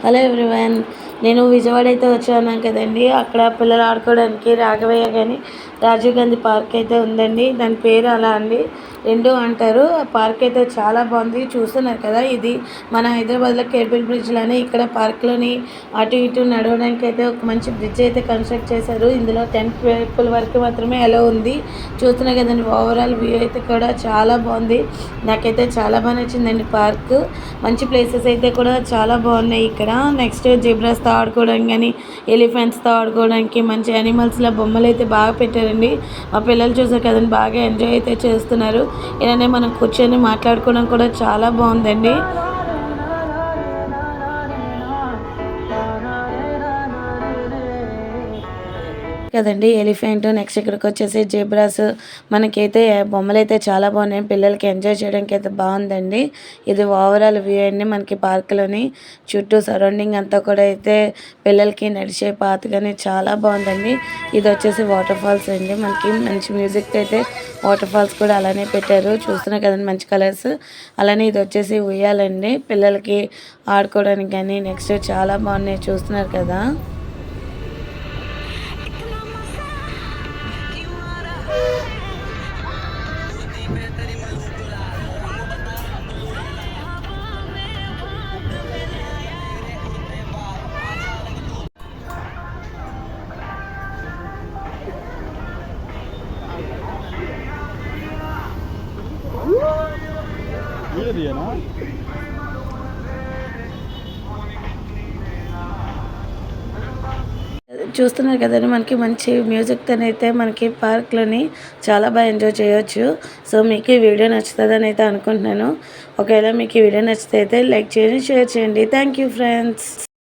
Hello everyone నేను విజయవాడ అయితే వచ్చాను కదండి. అక్కడ పిల్లలు ఆడుకోవడానికి రాఘవయ్య కానీ రాజీవ్ గాంధీ పార్క్ అయితే ఉందండి. దాని పేరు అలా అండి. రెండు అంటారు. పార్క్ అయితే చాలా బాగుంది. చూస్తున్నారు కదా ఇది మన హైదరాబాద్లో కేబుల్ బ్రిడ్జ్లోనే ఇక్కడ పార్క్లోని అటు ఇటు నడవడానికి అయితే ఒక మంచి బ్రిడ్జ్ అయితే కన్స్ట్రక్ట్ చేశారు. ఇందులో టెన్ పీపుల్ వరకు మాత్రమే అలా ఉంది. చూస్తున్నారు కదండి ఓవరాల్ వ్యూ అయితే కూడా చాలా బాగుంది. నాకైతే చాలా బాగా నచ్చిందండి పార్క్. మంచి ప్లేసెస్ అయితే కూడా చాలా బాగున్నాయి ఇక్కడ. నెక్స్ట్ జిబ్రాస్తా ఆడుకోవడానికి కానీ ఎలిఫెంట్స్తో ఆడుకోవడానికి మంచి యానిమల్స్లో బొమ్మలు అయితే బాగా పెట్టారండి. మా పిల్లలు చూసారు కదండి బాగా ఎంజాయ్ అయితే చేస్తున్నారు. ఇలానే మనం కూర్చొని మాట్లాడుకోవడం కూడా చాలా బాగుందండి. కదండి ఎలిఫెంట్ నెక్స్ట్ ఇక్కడికి వచ్చేసి జీబ్రాస్. మనకైతే బొమ్మలు అయితే చాలా బాగున్నాయి. పిల్లలకి ఎంజాయ్ చేయడానికి అయితే బాగుందండి. ఇది ఓవరాల్ వ్యూ అండి మనకి పార్క్లోని. చుట్టూ సరౌండింగ్ అంతా కూడా అయితే పిల్లలకి నడిచే పాత కానీ చాలా బాగుందండి. ఇది వచ్చేసి వాటర్ ఫాల్స్ అండి. మనకి మంచి మ్యూజిక్ అయితే వాటర్ ఫాల్స్ కూడా అలానే పెట్టారు. చూస్తున్నాం కదండి మంచి కలర్స్ అలానే ఇది వచ్చేసి ఉయ్యాలండి. పిల్లలకి ఆడుకోవడానికి కానీ నెక్స్ట్ చాలా బాగున్నాయి. చూస్తున్నారు కదా. ఏరియానా చూస్తున్నారు కదండి మనకి మంచి మ్యూజిక్ అయితే మనకి పార్క్లోని చాలా బాగా ఎంజాయ్ చేయొచ్చు. సో మీకు ఈ వీడియో నచ్చుతుందని అయితే అనుకుంటున్నాను. ఒకవేళ మీకు ఈ వీడియో నచ్చితే అయితే లైక్ చేయండి షేర్ చేయండి. Thank you friends